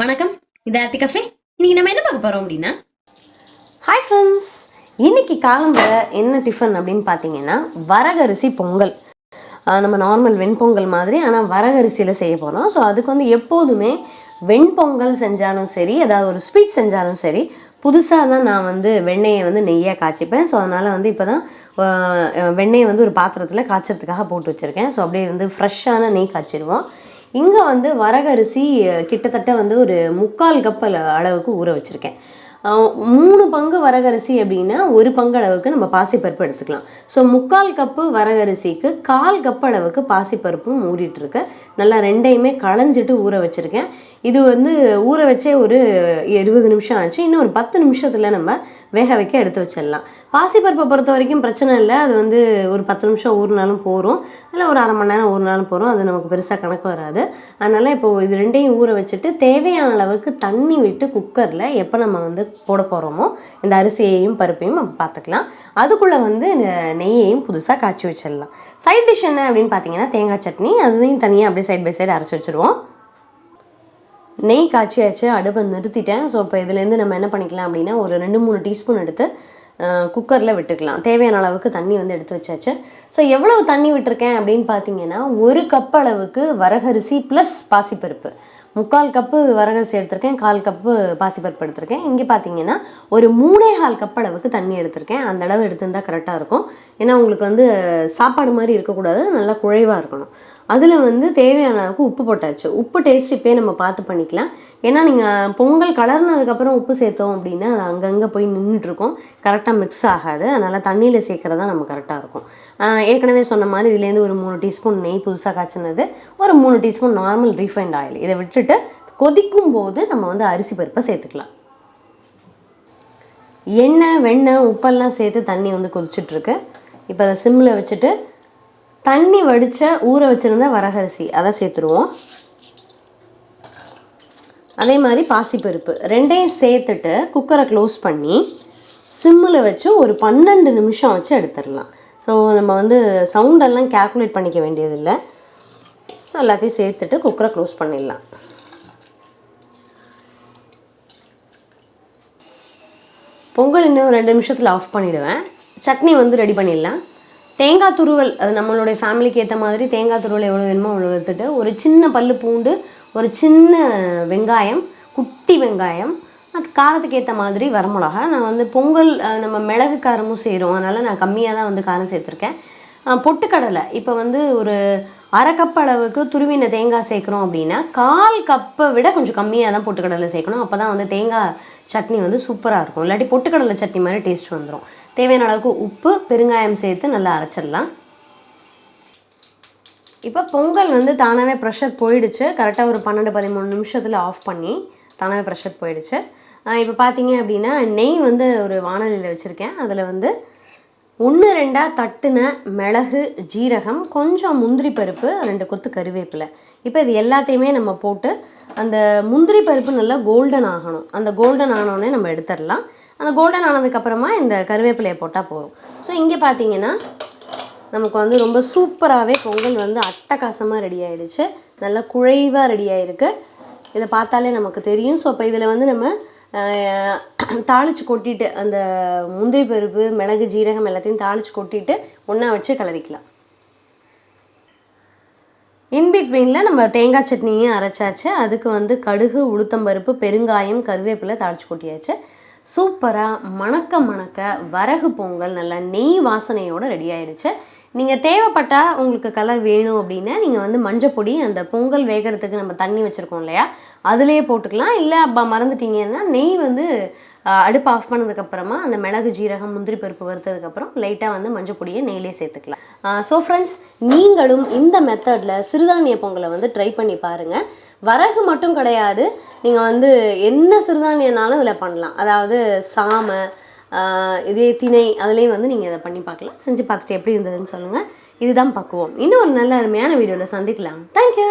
வணக்கம். இது ஆர்த்தி கஃபே. இன்னைக்கு நம்ம என்ன பார்க்க போறோம் அப்படின்னா? ஹாய் ஃப்ரெண்ட்ஸ் இன்னைக்கு காலம்பர என்ன டிஃபன் அப்படின்னு பார்த்தீங்கன்னா வரகரிசி பொங்கல். நம்ம நார்மல் வெண்பொங்கல் மாதிரி ஆனால் வரகரிசியில் செய்ய போகிறோம் ஸோ அதுக்கு வந்து எப்போதுமே வெண்பொங்கல் செஞ்சாலும் சரி ஏதாவது ஒரு ஸ்வீட் செஞ்சாலும் சரி புதுசாக தான் நான் வந்து வெண்ணெயை வந்து நெய்யாக காய்ச்சிப்பேன். ஸோ அதனால் வந்து இப்போ தான் வெண்ணெயை வந்து ஒரு பாத்திரத்தில் காய்ச்சறதுக்காக போட்டு வச்சுருக்கேன். ஸோ அப்படியே வந்து ஃப்ரெஷ்ஷான நெய் காய்ச்சிடுவோம் இங்கே வந்து வரகரிசி கிட்டத்தட்ட வந்து ஒரு முக்கால் கப் அளவுக்கு ஊற வச்சுருக்கேன். மூணு பங்கு வரகரிசி அப்படின்னா ஒரு பங்கு அளவுக்கு நம்ம பாசிப்பருப்பு எடுத்துக்கலாம். ஸோ முக்கால் கப்பு வரகரிசிக்கு கால் கப் அளவுக்கு பாசிப்பருப்பும் ஊறிட்டுருக்கு நல்லா ரெண்டையுமே களைஞ்சிட்டு ஊற வச்சுருக்கேன். இது வந்து ஊற வச்சே ஒரு இருபது நிமிஷம் ஆச்சு. இன்னும் ஒரு பத்து நிமிஷத்தில் நம்ம வேக வைக்க எடுத்து வச்சிடலாம். பாசிப்பருப்பை பொறுத்த வரைக்கும் பிரச்சனை இல்லை. அது வந்து ஒரு பத்து நிமிஷம் ஊறினாலும் போகிறோம் இல்லை ஒரு அரை மணி நேரம் ஊறினாலும் போகிறோம் அது நமக்கு பெருசாக கணக்கு வராது. அதனால் இப்போது இது ரெண்டையும் ஊற வச்சுட்டு தேவையான அளவுக்கு தண்ணி விட்டு குக்கரில் எப்போ நம்ம வந்து போட போகிறோமோ இந்த அரிசியையும் பருப்பையும் நம்ம பார்த்துக்கலாம் அதுக்குள்ளே வந்து இந்த நெய்யையும் புதுசாக காய்ச்சி வச்சிடலாம். சைட் டிஷ் என்ன அப்படின்னு பார்த்தீங்கன்னா தேங்காய் சட்னி. அதையும் தனியாக அப்படியே சைட் பை சைடு அரைச்சி வச்சுருவோம். நெய் காய்ச்சியாச்சு அடுப்பை நிறுத்திட்டேன். ஸோ இப்போ இதுலேருந்து நம்ம என்ன பண்ணிக்கலாம் அப்படின்னா ஒரு ரெண்டு மூணு டீஸ்பூன் எடுத்து குக்கரில் விட்டுக்கலாம். தேவையான அளவுக்கு தண்ணி வந்து எடுத்து வச்சாச்சு. ஸோ எவ்வளவு தண்ணி விட்டுருக்கேன் அப்படின்னு பார்த்தீங்கன்னா ஒரு கப் அளவுக்கு வரகரிசி ப்ளஸ் பாசிப்பருப்பு. முக்கால் கப்பு வரகரிசி எடுத்திருக்கேன் கால் கப்பு பாசிப்பருப்பு எடுத்திருக்கேன். இங்கே பார்த்தீங்கன்னா ஒரு மூணே கால் கப் அளவுக்கு தண்ணி எடுத்திருக்கேன். அந்த அளவு எடுத்திருந்தால் கரெக்டாக இருக்கும். ஏன்னா உங்களுக்கு வந்து சாப்பாடு மாதிரி இருக்கக்கூடாது நல்லா குழைவாக இருக்கணும். அதில் வந்து தேவையான அளவுக்கு உப்பு போட்டாச்சு. உப்பு டேஸ்ட் இப்போயே நம்ம பார்த்து பண்ணிக்கலாம். ஏன்னா நீங்கள் பொங்கல் கலர்னதுக்கப்புறம் உப்பு சேர்த்தோம் அப்படின்னா அது அங்கங்கே போய் நின்றுட்டுருக்கோம் கரெக்டாக மிக்ஸ் ஆகாது. அதனால் தண்ணியில் சேர்க்குறது தான் நம்ம கரெக்டாக இருக்கும். ஏற்கனவே சொன்ன மாதிரி இதுலேருந்து ஒரு மூணு டீஸ்பூன் நெய் புதுசாக காய்ச்சினது. ஒரு மூணு டீஸ்பூன் நார்மல் ரீஃபைண்ட் ஆயில் இதை விட்டுட்டு கொதிக்கும் போது நம்ம வந்து அரிசி பருப்பை சேர்த்துக்கலாம். எண்ணெய் வெண்ணெய் உப்பெல்லாம் சேர்த்து தண்ணி வந்து கொதிச்சுட்ருக்கு இப்போ அதை சிம்மில் வச்சுட்டு தண்ணி வடித்த ஊற வச்சுருந்த வரகரிசி அதை சேர்த்துருவோம். அதே மாதிரி பாசிப்பருப்பு ரெண்டையும் சேர்த்துட்டு குக்கரை க்ளோஸ் பண்ணி சிம்மில் வச்சு ஒரு பன்னெண்டு நிமிஷம் வச்சு எடுத்துடலாம். ஸோ நம்ம வந்து சவுண்டெல்லாம் கேல்குலேட் பண்ணிக்க வேண்டியதில்லை. ஸோ எல்லாத்தையும் சேர்த்துட்டு குக்கரை க்ளோஸ் பண்ணிடலாம். பொங்கல் இன்னும் ரெண்டு நிமிஷத்தில் ஆஃப் பண்ணிவிடுவேன் சட்னி வந்து ரெடி பண்ணிடலாம். தேங்காய் துருவல் அது நம்மளுடைய ஃபேமிலிக்கு ஏற்ற மாதிரி தேங்காய் துருவல் எவ்வளோ வேணுமோ அவ்வளோ எடுத்துட்டு ஒரு சின்ன பல்லு பூண்டு ஒரு சின்ன வெங்காயம் குட்டி வெங்காயம் அது காரத்துக்கு ஏற்ற மாதிரி வரமிளகா. நான் வந்து பொங்கல் நம்ம மிளகு காரமும் செய்கிறோம் அதனால் நான் கம்மியாக தான் வந்து காரம் சேர்த்துருக்கேன். பொட்டுக்கடலை. இப்போ வந்து ஒரு அரை கப் அளவுக்கு துருவின தேங்காய் சேர்க்குறோம் அப்படின்னா கால் கப்பை விட கொஞ்சம் கம்மியாக தான் பொட்டுக்கடலை சேர்க்கணும். அப்போ தான் வந்து தேங்காய் சட்னி வந்து சூப்பராக இருக்கும். இல்லாட்டி பொட்டுக்கடலை சட்னி மாதிரி டேஸ்ட் வந்துடும் தேவையான அளவுக்கு உப்பு பெருங்காயம் சேர்த்து நல்லா அரைச்சிடலாம். இப்போ பொங்கல் வந்து தானாகவே ப்ரெஷர் போயிடுச்சு. கரெக்டாக ஒரு பன்னெண்டு பதிமூணு நிமிஷத்தில் ஆஃப் பண்ணி தானாகவே ப்ரெஷர் போயிடுச்சு. இப்போ பார்த்தீங்க அப்படின்னா நெய் வந்து ஒரு வானலியில் வச்சுருக்கேன். அதில் வந்து ஒன்று ரெண்டாக தட்டுன மிளகு ஜீரகம் கொஞ்சம் முந்திரி பருப்பு ரெண்டு கொத்து கருவேப்பிலை. இப்போ இது எல்லாத்தையுமே நம்ம போட்டு அந்த முந்திரி பருப்பு நல்லா கோல்டன் ஆகணும். அந்த கோல்டன் ஆனோடனே நம்ம எடுத்துடலாம். அந்த கோல்டன் ஆனதுக்கப்புறமா இந்த கருவேப்பிலையை போட்டால் போதும். ஸோ இங்கே பார்த்தீங்கன்னா நமக்கு வந்து ரொம்ப சூப்பராகவே பொங்கல் வந்து அட்டகாசமாக ரெடி ஆகிடுச்சு நல்லா குழைவாக ரெடி ஆகிருக்கு இதை பார்த்தாலே நமக்கு தெரியும். ஸோ இப்போ இதில் வந்து நம்ம தாளித்து தாளிச்சு கொட்டிட்டு அந்த முந்திரி பருப்பு மிளகு ஜீரகம் எல்லாத்தையும் தாளிச்சு கொட்டிட்டு ஒன்றா வச்சு கலரிக்கலாம் இன்பிட்வீனில் நம்ம தேங்காய் சட்னியும் அரைச்சாச்சு. அதுக்கு வந்து கடுகு உளுத்தம்பருப்பு பெருங்காயம் கருவேப்பிலை தாளிச்சு கொட்டியாச்சு. சூப்பராக மணக்க மணக்க வரகு பொங்கல் நல்லா நெய் வாசனையோடு ரெடி ஆயிடுச்சு. நீங்கள் தேவைப்பட்டால் உங்களுக்கு கலர் வேணும் அப்படின்னா நீங்கள் வந்து மஞ்சப்பொடி அந்த பொங்கல் வேகிறதுக்கு நம்ம தண்ணி வச்சுருக்கோம் இல்லையா அதுலேயே போட்டுக்கலாம். இல்லை அப்போ மறந்துட்டீங்கன்னா நெய் வந்து அடுப்பு ஆஃப் பண்ணதுக்கப்புறமா அந்த மிளகு ஜீரகம் முந்திரி பருப்பு வறுத்ததுக்கப்புறம் லைட்டாக வந்து மஞ்சள் பொடியை நெய்லே சேர்த்துக்கலாம். ஸோ ஃப்ரெண்ட்ஸ் நீங்களும் இந்த மெத்தடில் சிறுதானிய பொங்கலை வந்து ட்ரை பண்ணி பாருங்கள் வரகு மட்டும் கிடையாது நீங்கள் வந்து என்ன சிறுதானியனாலும் இதில் பண்ணலாம். அதாவது சாமை இதே திணை அதுலேயும் வந்து நீங்கள் இதை பண்ணி பார்க்கலாம். செஞ்சு பார்த்துட்டு எப்படி இருந்ததுன்னு சொல்லுங்கள் இதுதான் பக்குவம். இன்னும் ஒரு நல்ல அருமையான வீடியோவில் சந்திக்கலாம். தேங்க்யூ